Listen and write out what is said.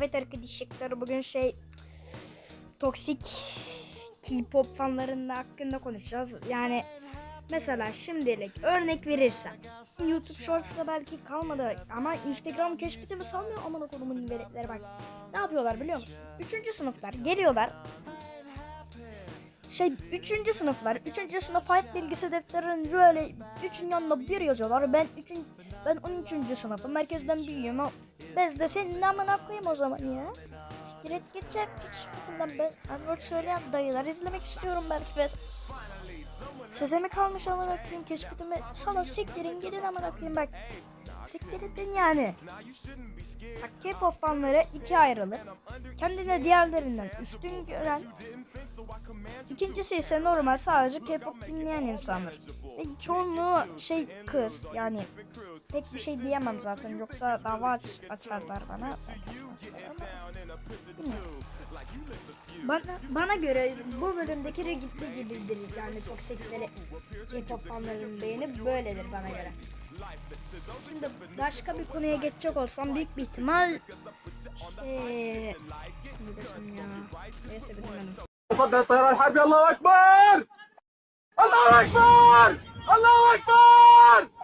Evet arkadaşlar bugün şey toksik K-pop fanlarının hakkında konuşacağız. Yani mesela şimdilik örnek verirsem YouTube Shorts'ta belki kalmadı ama Instagram keşfetimi salmıyor aman kodumun veletleri bak. Ne yapıyorlar biliyor musun? Üçüncü sınıflar geliyorlar. Şey üçüncü sınıflar, üçüncü sınıf hayat bilgisi defterinin böyle üçün yanına bir yazıyorlar. Ben üçün, ben 13. sınıfım. Merkezden büyüğüm. Bez de senin amına koyayım o zaman ya. Siktir et git cep ben Android söyleyen dayılar izlemek istiyorum belki ben. Size mi kalmış amına koyayım keşfetimi salın siktirin gidin amına koyayım bak. Siktir edin yani. Bak K-pop fanları ikiye ayrılır. Kendine diğerlerinden üstün gören İkincisi ise normal sadece K-pop dinleyen insanlar. Ve çoğunluğu şey kız yani pek bir şey diyemem zaten yoksa dava aç, açarlar bana. Bana, bana göre bu bölümdeki regipli gibidir yani toksikleri K-pop fanlarının beğeni böyledir bana göre. Şimdi başka bir konuya geçecek olsam büyük bir ihtimal şey, ne desem ya neyse bilemedim. صد الطيران الحربي الله أكبر! الله أكبر! الله أكبر!